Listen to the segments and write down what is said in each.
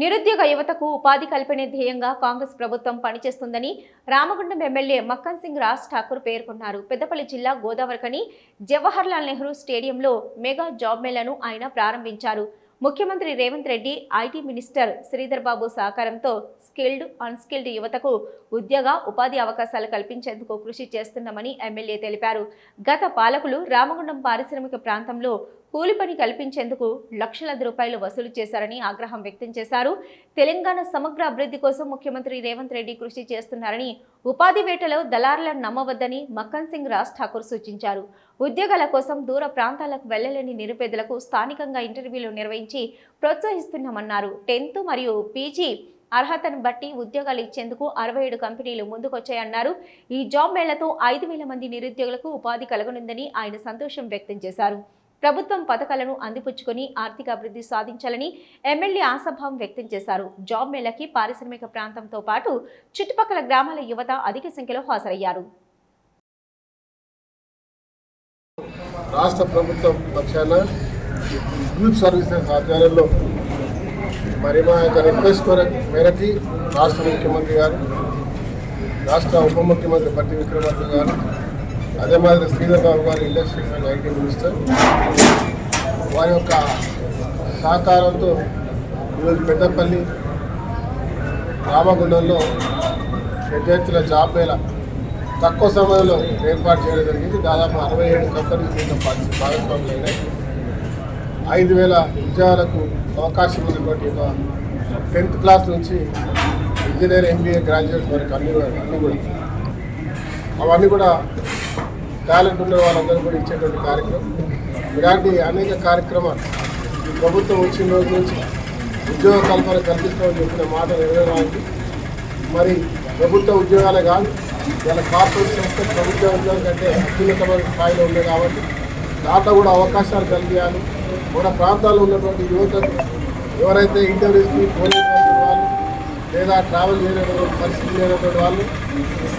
నిరుద్యోగ యువతకు ఉపాధి కల్పనే ధ్యేయంగా కాంగ్రెస్ ప్రభుత్వం పనిచేస్తుందని రామగుండం ఎమ్మెల్యే మక్కన్ సింగ్ రాజ్ ఠాకూర్ పేర్కొన్నారు. పెద్దపల్లి జిల్లా గోదావరికని జవహర్లాల్ నెహ్రూ స్టేడియంలో మెగా జాబ్ మేళను ఆయన ప్రారంభించారు. ముఖ్యమంత్రి రేవంత్ రెడ్డి ఐటీ మినిస్టర్ శ్రీధర్ బాబు సహకారంతో స్కిల్డ్ అన్స్కిల్డ్ యువతకు ఉద్యోగ ఉపాధి అవకాశాలు కల్పించేందుకు కృషి చేస్తున్నామని ఎమ్మెల్యే తెలిపారు. గత పాలకులు రామగుండం పారిశ్రామిక ప్రాంతంలో కూలి పని కల్పించేందుకు లక్షలాది రూపాయలు వసూలు చేశారని ఆగ్రహం వ్యక్తం చేశారు. తెలంగాణ సమగ్ర అభివృద్ధి కోసం ముఖ్యమంత్రి రేవంత్ రెడ్డి కృషి చేస్తున్నారని ఉపాధి వేటలో దళారులను నమ్మవద్దని మక్కన్ సింగ్ రాజ్ ఠాకూర్ సూచించారు. ఉద్యోగాల కోసం దూర ప్రాంతాలకు వెళ్ళలేని నిరుపేదలకు స్థానికంగా ఇంటర్వ్యూలు నిర్వహించి ప్రోత్సహిస్తున్నామన్నారు. టెన్త్ మరియు పీజీ అర్హతను బట్టి ఉద్యోగాలు ఇచ్చేందుకు అరవై ఏడు కంపెనీలు ముందుకొచ్చాయన్నారు. ఈ జాబ్ మేళతో ఐదు వేల మంది నిరుద్యోగులకు ఉపాధి కలగనుందని ఆయన సంతోషం వ్యక్తం చేశారు. ప్రభుత్వం పథకాలను అందిపుచ్చుకొని ఆర్థిక అభివృద్ధి సాధించాలని ఎమ్మెల్యే ఆశాభావం వ్యక్తం చేశారు. జాబ్ మేళకి పారిశ్రామిక ప్రాంతంతో పాటు చుట్టుపక్కల గ్రామాల యువత అధిక సంఖ్యలో హాజరయ్యారు. రాష్ట్ర ప్రభుత్వం పక్షాన యూత్ సర్వీసెస్ ఆధ్వర్యంలో మరి మా యొక్క రిక్వెస్ట్ మేరకి రాష్ట్ర ముఖ్యమంత్రి గారు రాష్ట్ర ఉప ముఖ్యమంత్రి పట్టి విక్రమార్క గారు అదే మాదిరి శ్రీధర్ బాబు గారు ఇండస్ట్రీస్ ఐటీ మినిస్టర్. వారి యొక్క సహకారంతో ఈరోజు పెద్దపల్లి రామగుండంలో విద్యార్థుల జాబ్ మేళ తక్కువ సమయంలో ఏర్పాటు చేయడం జరిగింది. దాదాపు అరవై ఏడు కంపెనీలు దీంట్లో పార్టి- భాగస్వాములు అయినాయి. ఐదు వేల ఉద్యోగాలకు అవకాశం ఉన్నటువంటి ఒక టెన్త్ క్లాస్ నుంచి ఇంజనీర్ ఎంబీఏ గ్రాడ్యుయేట్ వరకు అన్ని అన్ని కూడా అవన్నీ కూడా టాలెంట్ ఉన్న వాళ్ళందరూ కూడా ఇచ్చేటువంటి కార్యక్రమం. ఇలాంటి అనేక కార్యక్రమాలు ప్రభుత్వం వచ్చిన రోజు నుంచి ఉద్యోగ కల్పన కల్పిస్తామని చెప్పిన మాట నెరవేరడానికి మరి ప్రభుత్వ ఉద్యోగాలే కాదు ఇలా కార్పొరేట్ సంస్థ ప్రభుత్వ ఉద్యోగం కంటే అత్యున్నతమైన స్థాయిలో ఉంది కాబట్టి దాంట్లో కూడా అవకాశాలు కలిగించాలి మన ప్రాంతాల్లో ఉన్నటువంటి యువతకు ఎవరైతే ఇంటర్వ్యూస్కి పోలీసు లేదా ట్రావెల్ చేయలేనటువంటి పరిస్థితి లేనటువంటి వాళ్ళు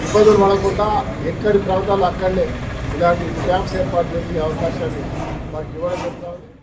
ఇబ్బందులు పడకుండా ఎక్కడి ప్రాంతాలు అక్కడనే ఇలాంటి క్యాంప్స్ ఏర్పాటు చేసే అవకాశాన్ని మాకు ఇవ్వడం చెప్తాం